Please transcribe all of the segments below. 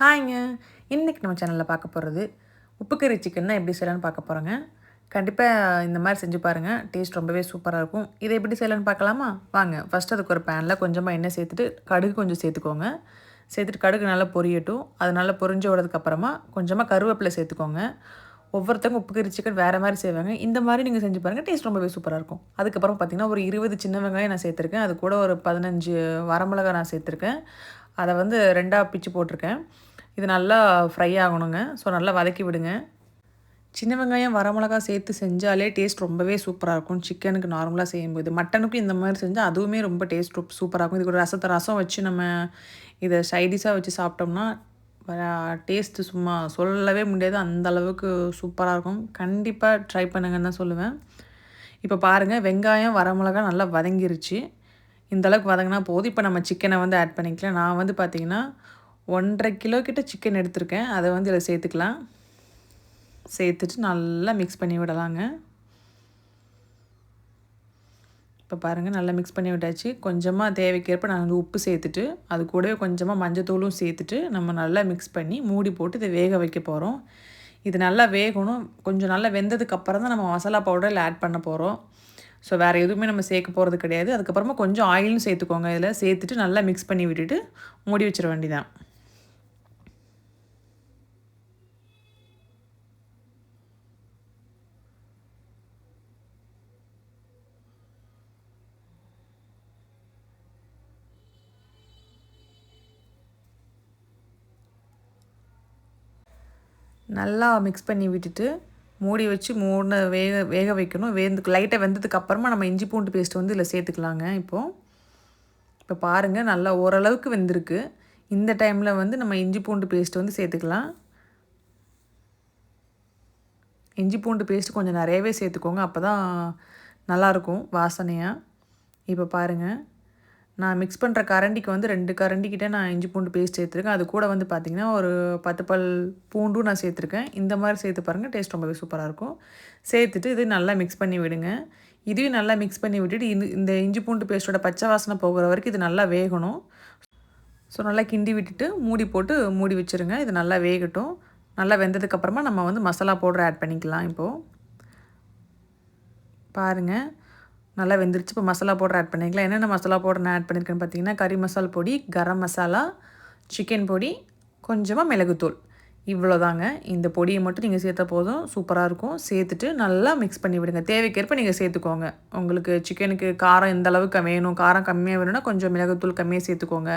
ஹாய்ங்க. இன்றைக்கி நம்ம சேனலில் பார்க்க போகிறது உப்புக்கறி சிக்கன்னா எப்படி செய்யலான்னு பார்க்க போகிறோங்க கண்டிப்பாக இந்த மாதிரி செஞ்சு பாருங்கள் டேஸ்ட் ரொம்பவே சூப்பராக இருக்கும். இதை எப்படி செய்யலான்னு பார்க்கலாமா? வாங்க ஃபஸ்ட் அதுக்கு ஒரு பேனில் கொஞ்சமாக எண்ணெய் சேர்த்துட்டு கடுகு கொஞ்சம் சேர்த்துக்கோங்க. சேர்த்துட்டு கடுகு நல்லா பொரியட்டும். அது நல்லா பொரிஞ்சு விடுறதுக்கப்புறமா கொஞ்சமாக கருவேப்பிலை சேர்த்துக்கோங்க. ஒவ்வொருத்தவங்க உப்பு கறி சிக்கன் வேறு மாதிரி செய்வாங்க. இந்த மாதிரி நீங்கள் செஞ்சு பாருங்கள் டேஸ்ட் ரொம்பவே சூப்பராக இருக்கும். அதுக்கப்புறம் பார்த்திங்கன்னா ஒரு இருபது சின்ன வெங்காயம் நான் சேர்த்துருக்கேன். அது கூட ஒரு பதினஞ்சு வரமிளகா நான் சேர்த்துருக்கேன். அதை வந்து ரெண்டாக பிச்சு போட்டிருக்கேன். இது நல்லா ஃப்ரை ஆகணுங்க. ஸோ நல்லா வதக்கி விடுங்க. சின்ன வெங்காயம் வரமிளகா சேர்த்து செஞ்சாலே டேஸ்ட் ரொம்பவே சூப்பராக இருக்கும். சிக்கனுக்கு நார்மலாக செய்யும்போது. மட்டனுக்கும் இந்த மாதிரி செஞ்சால் அதுவுமே ரொம்ப டேஸ்ட் சூப்பராக இருக்கும். இதுக்கு ஒரு ரசத்தை ரசம் வச்சு நம்ம இதை சைடிஷாக வச்சு சாப்பிட்டோம்னா டேஸ்ட்டு சும்மா சொல்லவே முடியாது. அந்த அளவுக்கு சூப்பராக இருக்கும். கண்டிப்பாக ட்ரை பண்ணுங்கன்னு தான் சொல்லுவேன். இப்போ பாருங்கள் வெங்காயம் வரமிளகா நல்லா வதங்கிருச்சு. இந்த அளவுக்கு வதங்கினா போதும். இப்போ நம்ம சிக்கனை வந்து ஆட் பண்ணிக்கலாம். நான் வந்து பார்த்திங்கன்னா ஒன்றரை கிலோ கிட்ட சிக்கன் எடுத்திருக்கேன். அதை வந்து இதில் சேர்த்துக்கலாம். சேர்த்துட்டு நல்லா மிக்ஸ் பண்ணி விடலாங்க. இப்போ பாருங்கள் நல்லா மிக்ஸ் பண்ணி விட்டாச்சு. கொஞ்சமாக தேவைக்கேற்ப நான் வந்து உப்பு சேர்த்துட்டு அது கூடவே கொஞ்சமாக மஞ்சத்தூளும் சேர்த்துட்டு நம்ம நல்லா மிக்ஸ் பண்ணி மூடி போட்டு இதை வேக வைக்க போகிறோம் இது நல்லா வேகணும். கொஞ்சம் நல்லா வெந்ததுக்கப்புறம் தான் நம்ம மசாலா பவுடரில் ஆட் பண்ண போகிறோம் ஸோ வேறு எதுவுமே நம்ம சேர்க்க போகிறது கிடையாது. அதுக்கப்புறமா கொஞ்சம் ஆயிலும் சேர்த்துக்கோங்க இதில். சேர்த்துட்டு நல்லா மிக்ஸ் பண்ணி விட்டுட்டு மூடி வச்சிட வேண்டிதான் நல்லா மிக்ஸ் பண்ணி விட்டுட்டு மூடி வச்சு மூணு வேக வேக வைக்கணும். வேந்து லைட்டாக வெந்ததுக்கு அப்புறமா நம்ம இஞ்சி பூண்டு பேஸ்ட்டு வந்து இதில் சேர்த்துக்கலாங்க இப்போது இப்போ பாருங்கள் நல்லா ஓரளவுக்கு வெந்திருக்கு. இந்த டைமில் வந்து நம்ம இஞ்சி பூண்டு பேஸ்ட்டு வந்து சேர்த்துக்கலாம். இஞ்சி பூண்டு பேஸ்ட்டு கொஞ்சம் நிறையவே சேர்த்துக்கோங்க அப்போ தான் நல்லாயிருக்கும் வாசனையாக இப்போ பாருங்கள் நான் மிக்ஸ் பண்ணுற கரண்டிக்கு வந்து ரெண்டு கரண்டிக்கிட்ட நான் இஞ்சி பூண்டு பேஸ்ட் சேர்த்துருக்கேன். அது கூட வந்து பார்த்திங்கன்னா ஒரு பத்து பல் பூண்டும் நான் சேர்த்துருக்கேன். இந்த மாதிரி சேர்த்து பாருங்கள் டேஸ்ட் ரொம்பவே சூப்பராக இருக்கும். சேர்த்துட்டு இது நல்லா மிக்ஸ் பண்ணி விடுங்க. இதையும் நல்லா மிக்ஸ் பண்ணி விட்டுட்டு இந்த இந்த இஞ்சி பூண்டு பேஸ்ட்டோட பச்சை வாசனை போகிற வரைக்கும் இது நல்லா வேகணும். ஸோ நல்லா கிண்டி விட்டுட்டு மூடி போட்டு மூடி வச்சுருங்க. இது நல்லா வேகட்டும். நல்லா வெந்ததுக்கப்புறமா நம்ம வந்து மசாலா பவுடர் ஆட் பண்ணிக்கலாம் இப்போது பாருங்கள் நல்லா வெந்துருச்சு. இப்போ மசாலா பவுடர் ஆட் பண்ணிக்கலாம். என்னென்ன மசாலா பவுடர் நான் ஆட் பண்ணியிருக்கேன்னு பார்த்தீங்கன்னா கறி மசால் பொடி கரம் மசாலா சிக்கன் பொடி கொஞ்சமாக மிளகுத்தூள். இவ்வளோதாங்க. இந்த பொடியை மட்டும் நீங்கள் சேர்த்த போதும். சூப்பராக இருக்கும். சேர்த்துட்டு நல்லா மிக்ஸ் பண்ணி விடுங்க. தேவைக்கேற்ப நீங்கள் சேர்த்துக்கோங்க. உங்களுக்கு சிக்கனுக்கு காரம் எந்த அளவுக்கு வேணும். காரம் கம்மியாக வேணும்னா கொஞ்சம் மிளகுத்தூள் கம்மியாக சேர்த்துக்கோங்க.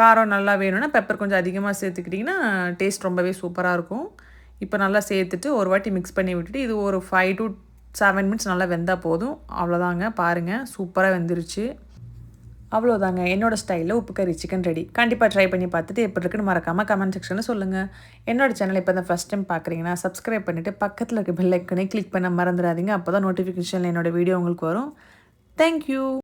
காரம் நல்லா வேணும்னா பெப்பர் கொஞ்சம் அதிகமாக சேர்த்துக்கிட்டிங்கன்னா டேஸ்ட் ரொம்பவே சூப்பராக இருக்கும். இப்போ நல்லா சேர்த்துட்டு ஒரு வாட்டி மிக்ஸ் பண்ணி விட்டுட்டு இது ஒரு ஃபைவ் டு செவன் மினிட்ஸ் நல்லா வெந்தால் போதும். அவ்வளோதாங்க பாருங்கள் சூப்பராக வெந்துருச்சு. அவ்வளோதாங்க என்னோடய ஸ்டைலில் உப்பு கறி சிக்கன் ரெடி கண்டிப்பாக ட்ரை பண்ணி பார்த்துட்டு எப்படி இருக்குன்னு மறக்காமல் கமெண்ட் செக்ஷனில் சொல்லுங்கள் என்னோடய சேனல் இப்போ தான் ஃபஸ்ட் டைம் பார்க்குறீங்கன்னா சப்ஸ்கிரைப் பண்ணிவிட்டு பக்கத்தில் இருக்க பெல் ஐக்கனை கிளிக் பண்ண மறந்துடாதீங்க. அப்போ தான் நோட்டிஃபிகேஷனில் என்னோடய வீடியோ உங்களுக்கு வரும். தேங்க்யூ